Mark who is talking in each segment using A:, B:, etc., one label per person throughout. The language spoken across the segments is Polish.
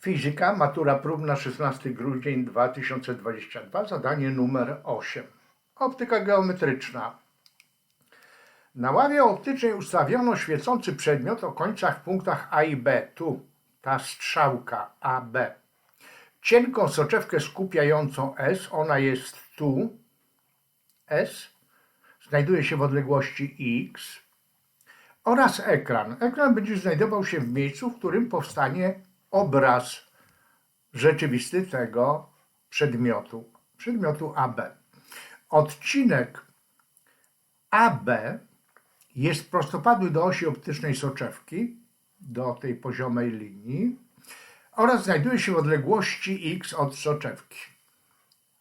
A: Fizyka, matura próbna 16 grudzień 2022, zadanie numer 8. Optyka geometryczna. Na ławie optycznej ustawiono świecący przedmiot o końcach w punktach A i B. Tu ta strzałka AB. Cienką soczewkę skupiającą S, ona jest tu, S, znajduje się w odległości X, oraz ekran. Ekran będzie znajdował się w miejscu, w którym powstanie obraz rzeczywisty tego przedmiotu, przedmiotu AB. Odcinek AB jest prostopadły do osi optycznej soczewki, do tej poziomej linii oraz znajduje się w odległości x od soczewki.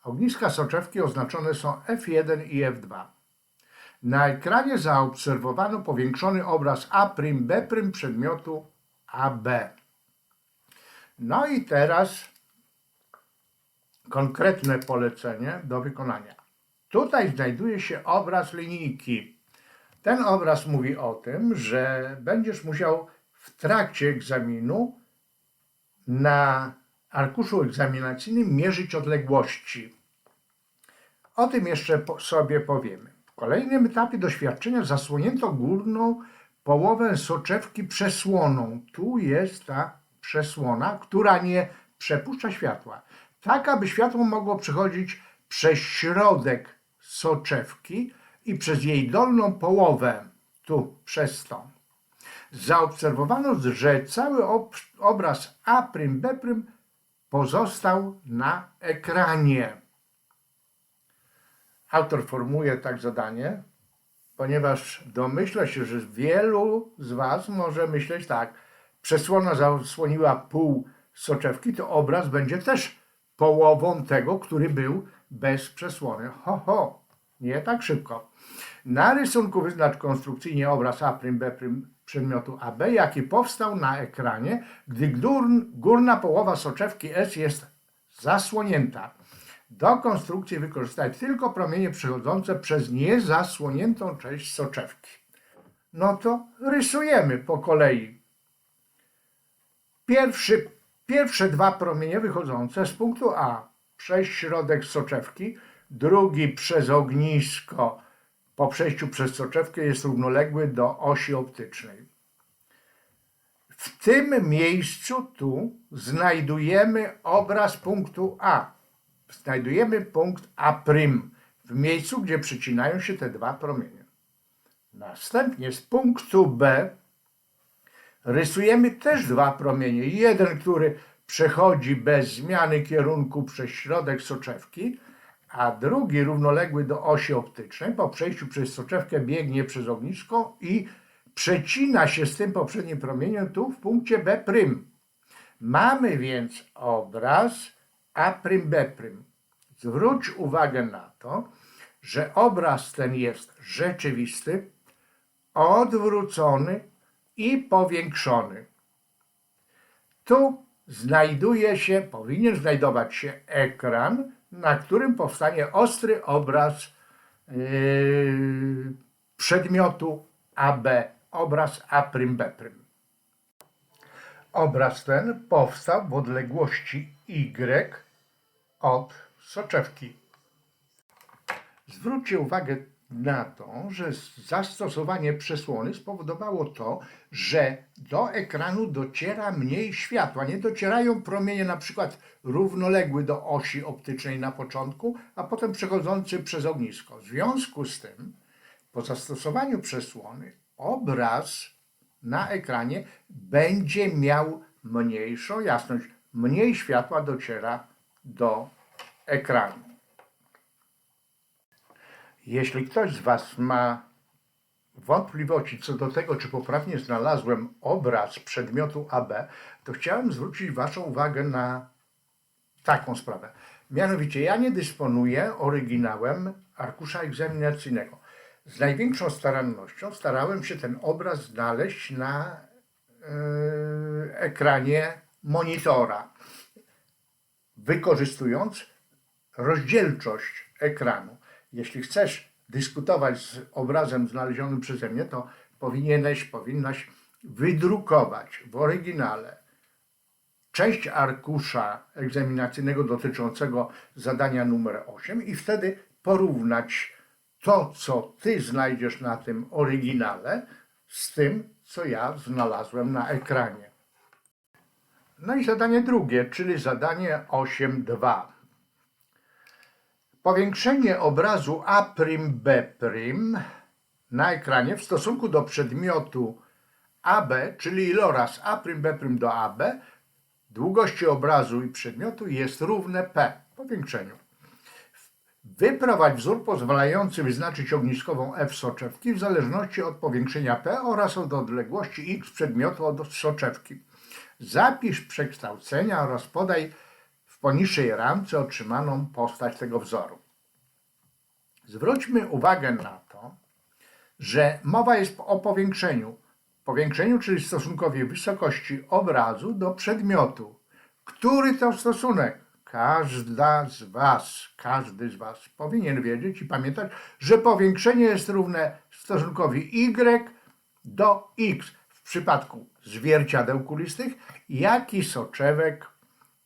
A: Ogniska soczewki oznaczone są F1 i F2. Na ekranie zaobserwowano powiększony obraz A'B' przedmiotu AB. No i teraz konkretne polecenie do wykonania. Tutaj znajduje się obraz linijki. Ten obraz mówi o tym, że będziesz musiał w trakcie egzaminu na arkuszu egzaminacyjnym mierzyć odległości. O tym jeszcze sobie powiemy. W kolejnym etapie doświadczenia zasłonięto górną połowę soczewki przesłoną. Tu jest ta przesłona, która nie przepuszcza światła. Tak, aby światło mogło przechodzić przez środek soczewki i przez jej dolną połowę, tu przez tą. Zaobserwowano, że cały ob- obraz A'B' pozostał na ekranie. Autor formułuje tak zadanie, ponieważ domyśla się, że wielu z Was może myśleć tak, przesłona zasłoniła pół soczewki, to obraz będzie też połową tego, który był bez przesłony. Ho, ho, nie tak szybko. Na rysunku wyznacz konstrukcyjnie obraz A'B' przedmiotu AB, jaki powstał na ekranie, gdy gór- górna połowa soczewki S jest zasłonięta. Do konstrukcji wykorzystaj tylko promienie przechodzące przez niezasłoniętą część soczewki. No to rysujemy po kolei. Pierwszy, pierwsze dwa promienie wychodzące z punktu A przez środek soczewki, drugi przez ognisko po przejściu przez soczewkę jest równoległy do osi optycznej. W tym miejscu tu znajdujemy obraz punktu A. Znajdujemy punkt A' w miejscu, gdzie przycinają się te dwa promienie. Następnie z punktu B rysujemy też dwa promienie. Jeden, który przechodzi bez zmiany kierunku przez środek soczewki, a drugi równoległy do osi optycznej. Po przejściu przez soczewkę biegnie przez ognisko i przecina się z tym poprzednim promieniem tu w punkcie B'. Mamy więc obraz A'B'. Zwróć uwagę na to, że obraz ten jest rzeczywisty, odwrócony i powiększony. Tu znajduje się, powinien znajdować się ekran, na którym powstanie ostry obraz yy, przedmiotu AB, obraz A'B'. Obraz ten powstał w odległości Y od soczewki. Zwróćcie uwagę na to, że zastosowanie przesłony spowodowało to, że do ekranu dociera mniej światła. Nie docierają promienie na przykład równoległy do osi optycznej na początku, a potem przechodzący przez ognisko. W związku z tym, po zastosowaniu przesłony, obraz na ekranie będzie miał mniejszą jasność. Mniej światła dociera do ekranu. Jeśli ktoś z Was ma wątpliwości co do tego, czy poprawnie znalazłem obraz przedmiotu AB, to chciałem zwrócić Waszą uwagę na taką sprawę. Mianowicie ja nie dysponuję oryginałem arkusza egzaminacyjnego. Z największą starannością starałem się ten obraz znaleźć na yy, ekranie monitora, wykorzystując rozdzielczość ekranu. Jeśli chcesz dyskutować z obrazem znalezionym przeze mnie, to powinieneś, powinnaś wydrukować w oryginale część arkusza egzaminacyjnego dotyczącego zadania numer 8 i wtedy porównać to, co ty znajdziesz na tym oryginale, z tym, co ja znalazłem na ekranie. No i zadanie drugie, czyli zadanie 8.2. Powiększenie obrazu A'B' na ekranie w stosunku do przedmiotu AB, czyli iloraz A'B' do AB, długości obrazu i przedmiotu jest równe P, powiększeniu. Wyprowadź wzór pozwalający wyznaczyć ogniskową F soczewki w zależności od powiększenia P oraz od odległości X przedmiotu od soczewki. Zapisz przekształcenia oraz podaj w poniższej ramce otrzymaną postać tego wzoru. Zwróćmy uwagę na to, że mowa jest o powiększeniu. Powiększeniu, czyli stosunkowi wysokości obrazu do przedmiotu. Który to stosunek? Każda z Was, każdy z Was powinien wiedzieć i pamiętać, że powiększenie jest równe stosunkowi y do x w przypadku zwierciadeł kulistych, jak i soczewek,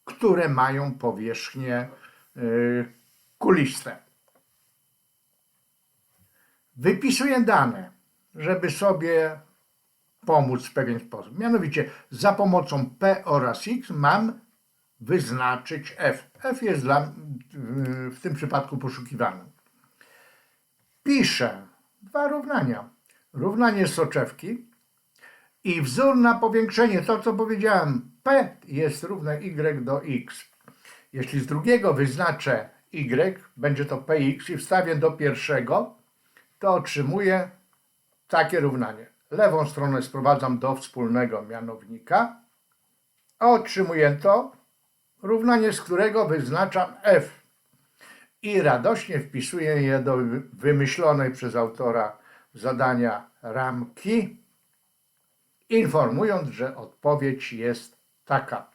A: które mają powierzchnie y, kuliste. Wypisuję dane, żeby sobie pomóc w pewien sposób. Mianowicie za pomocą P oraz X mam wyznaczyć F. F jest dla, w tym przypadku poszukiwanym. Piszę dwa równania. Równanie soczewki i wzór na powiększenie, to co powiedziałem, P jest równe Y do X. Jeśli z drugiego wyznaczę Y, będzie to Px i wstawię do pierwszego, to otrzymuję takie równanie. Lewą stronę sprowadzam do wspólnego mianownika, otrzymuję to, równanie z którego wyznaczam f i radośnie wpisuję je do wymyślonej przez autora zadania ramki, informując, że odpowiedź jest taka.